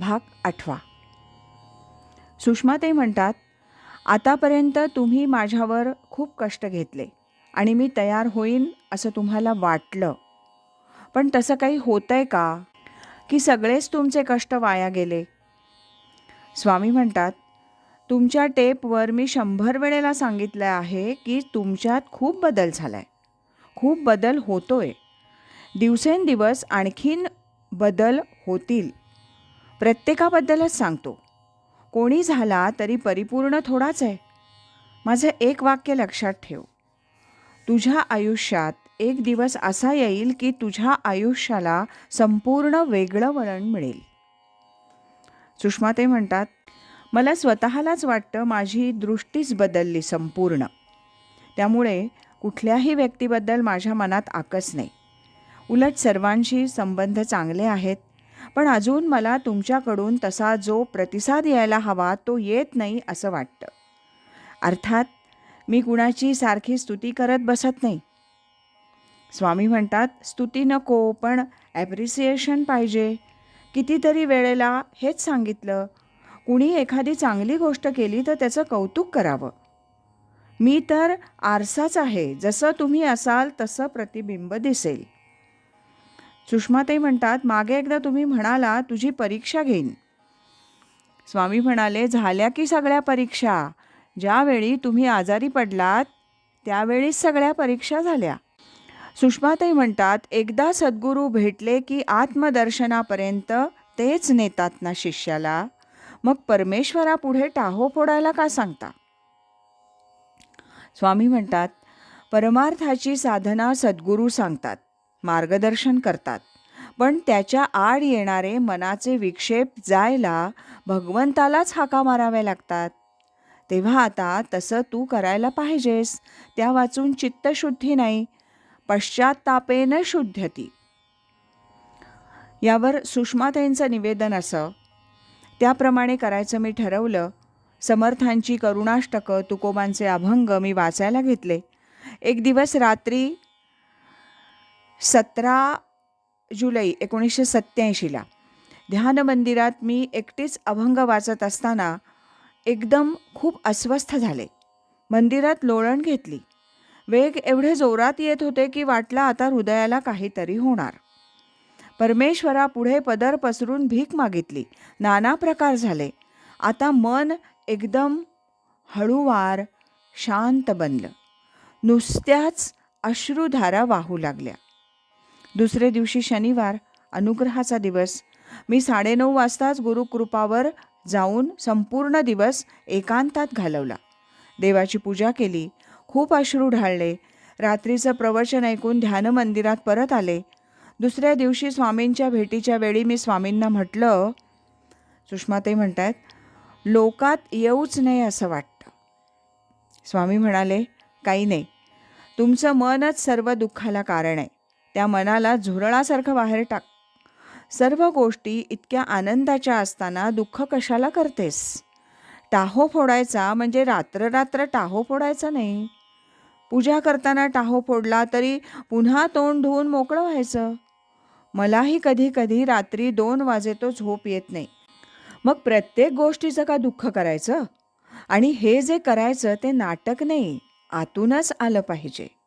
भाग आठवा. सुषमाताई म्हणतात आतापर्यंत तुम्ही माझ्यावर खूप कष्ट घेतले आणि मी तयार होईन असं तुम्हाला वाटलं. पण तसं काही होतंय का? की सगळेच तुमचे कष्ट वाया गेले. स्वामी म्हणतात तुमच्या टेपवर मी शंभर वेळेला सांगितलं आहे की तुमच्यात खूप बदल झाला आहे खूप बदल होतो आहे दिवसेंदिवस आणखीन बदल होतील. प्रत्येकाबद्दलच सांगतो. कोणी झाला तरी परिपूर्ण थोडाच आहे. माझं एक वाक्य लक्षात ठेव. तुझ्या आयुष्यात एक दिवस असा येईल की तुझ्या आयुष्याला संपूर्ण वेगळं वळण मिळेल. सुषमा ते म्हणतात मला स्वतःलाच वाटतं माझी दृष्टीच बदलली संपूर्ण. त्यामुळे कुठल्याही व्यक्तीबद्दल माझ्या मनात आकस नाही. उलट सर्वांशी संबंध चांगले आहेत पण अजून मला तुमच्याकडून तसा जो प्रतिसाद यायला हवा तो येत नाही असं वाटतं. अर्थात मी कुणाची सारखी स्तुती करत बसत नाही. स्वामी म्हणतात स्तुती नको पण ॲप्रिसिएशन पाहिजे. कितीतरी वेळेला हेच सांगितलं कुणी एखादी चांगली गोष्ट केली तर त्याचं कौतुक करावं. मी तर आरसाच आहे जसं तुम्ही असाल तसं प्रतिबिंब दिसेल. सुषमाताई म्हणतात मागे एकदा तुम्ही म्हणाला तुझी परीक्षा घेईन. स्वामी म्हणाले झाल्या की सगळ्या परीक्षा? ज्यावेळी तुम्ही आजारी पडलात त्यावेळीच सगळ्या परीक्षा झाल्या. सुषमाताई म्हणतात एकदा सद्गुरू भेटले की आत्मदर्शनापर्यंत तेच नेतात ना शिष्याला. मग परमेश्वरापुढे टाहो फोडायला का सांगता? स्वामी म्हणतात परमार्थाची साधना सद्गुरू सांगतात. मार्गदर्शन करतात. पण त्याच्या आड येणारे मनाचे विक्षेप जायला भगवंतालाच हाका माराव्या लागतात. तेव्हा आता तसं तू करायला पाहिजेस त्या वाचून चित्तशुद्धी नाही पश्चात्तापेन शुद्धती यावर सुषमाताईंचं निवेदन असं. त्याप्रमाणे करायचं मी ठरवलं. समर्थांची करुणाष्टकं तुकोबांचे अभंग मी वाचायला घेतले. एक दिवस रात्री सतरा जुलै एकोणीसशे सत्त्याऐंशीला ध्यान मंदिरात मी एकटीच अभंग वाचत असताना एकदम खूप अस्वस्थ झाले. मंदिरात लोळण घेतली. वेग एवढे जोरात येत होते की वाटला आता हृदयाला काहीतरी होणार. परमेश्वरा पुढे पदर पसरून भीक मागितली. नाना प्रकार झाले. आता मन एकदम हळूवार शांत बनलं. नुसत्याच अश्रुधारा वाहू लागल्या. दुसरे दिवशी शनिवार अनुग्रहाचा दिवस. मी साडेनऊ वाजताच गुरुकृपावर जाऊन संपूर्ण दिवस एकांतात घालवला. देवाची पूजा केली. खूप अश्रू ढाळले. रात्रीचं प्रवचन ऐकून ध्यान मंदिरात परत आले. दुसऱ्या दिवशी स्वामींच्या भेटीच्या वेळी मी स्वामींना म्हटलं सुषमाताई म्हणतात लोकात येऊच नाही असं वाटतं. स्वामी म्हणाले काही नाही. तुमचं मनच सर्व दुःखाला कारण आहे. त्या मनाला झुरळासारखं बाहेर टाक. सर्व गोष्टी इतक्या आनंदाच्या असताना दुःख कशाला करतेस? टाहो फोडायचा म्हणजे रात्र रात्र टाहो फोडायचा नाही. पूजा करताना टाहो फोडला तरी पुन्हा तोंड धुवून मोकळं व्हायचं. मलाही कधी कधी रात्री दोन वाजे तो झोप येत नाही. मग प्रत्येक गोष्टीचं का दुःख करायचं? आणि हे जे करायचं ते नाटक नाही आतूनच आलं पाहिजे.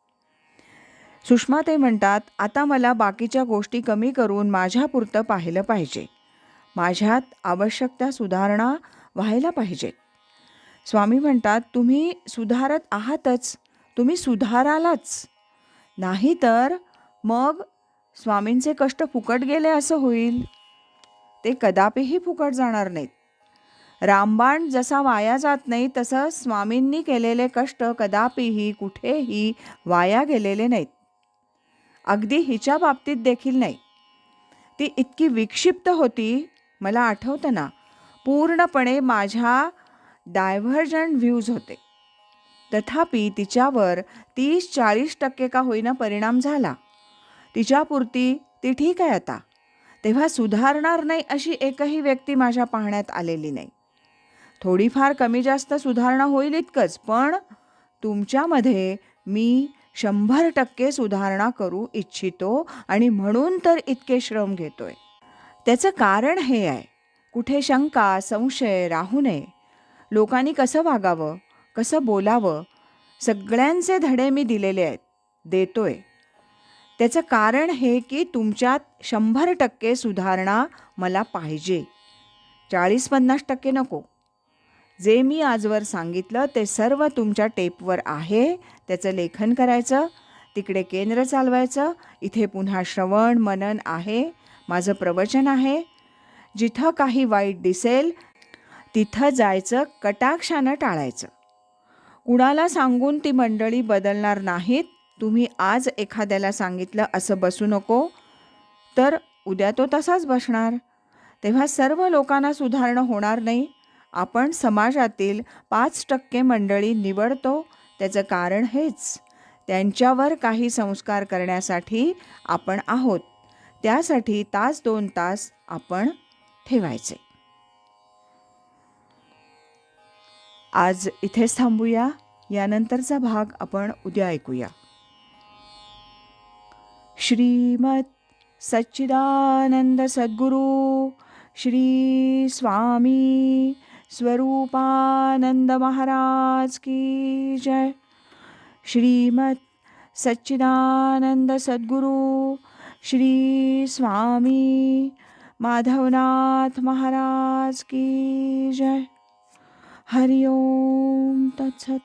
सुषमा ते म्हणतात आता मला बाकीच्या गोष्टी कमी करून माझ्यापुरतं पाहिलं पाहिजे. माझ्यात आवश्यक त्या सुधारणा व्हायला पाहिजेत स्वामी म्हणतात तुम्ही सुधारत आहातच. तुम्ही सुधारालाच. नाही तर मग स्वामींचे कष्ट फुकट गेले असं होईल. ते कदापिही फुकट जाणार नाहीत. रामबाण जसा वाया जात नाही तसं स्वामींनी केलेले कष्ट कदापिही कुठेही वाया गेलेले नाहीत. अगदी हिच्या बाबतीत देखील नाही. ती इतकी विक्षिप्त होती मला आठवतं ना पूर्णपणे माझ्या डायव्हर्जंट व्ह्यूज होते. तथापि तिच्यावर तीस चाळीस टक्के का होईना परिणाम झाला. तिच्यापुरती ती ठीक आहे आता. तेव्हा सुधारणार नाही अशी एकही व्यक्ती माझ्या पाहण्यात आलेली नाही. थोडीफार कमी जास्त सुधारणा होईल इतकंच पण तुमच्यामध्ये मी शंभर टक्के सुधारणा करू इच्छितो आणि म्हणून तर इतके श्रम घेतोय. त्याचं कारण हे आहे कुठे शंका संशय राहू नये. लोकांनी कसं वागावं कसं बोलावं सगळ्यांचे धडे मी दिलेले आहेत देतोय. त्याचं कारण हे की तुमच्यात शंभर टक्के सुधारणा मला पाहिजे. चाळीस पन्नास टक्के नको. जे मी आजवर सांगितलं ते सर्व तुमच्या टेपवर आहे. त्याचं लेखन करायचं तिकडे केंद्र चालवायचं इथे पुन्हा श्रवण मनन आहे माझं प्रवचन आहे. जिथं काही वाईट दिसेल तिथं जायचं कटाक्षानं टाळायचं. कुणाला सांगून ती मंडळी बदलणार नाहीत तुम्ही आज एखाद्याला सांगितलं असं बसू नको तर उद्या तो तसाच बसणार. तेव्हा सर्व लोकांना सुधारणं होणार नाही. आपण समाजातील पाच टक्के मंडळी निवडतो. त्याचं कारण हेच. त्यांच्यावर काही संस्कार करण्यासाठी आपण आहोत. त्यासाठी तास दोन तास आपण ठेवायचे. आज इथेच थांबूया. यानंतरचा भाग आपण उद्या ऐकूया. श्रीमत सच्चिदानंद सद्गुरू श्री स्वामी स्वरूपानंद महाराज की जय। श्रीमत सच्चिदानंद सद्गुरू श्री स्वामी माधवनाथ महाराज की जय। हरिओम तत्सत।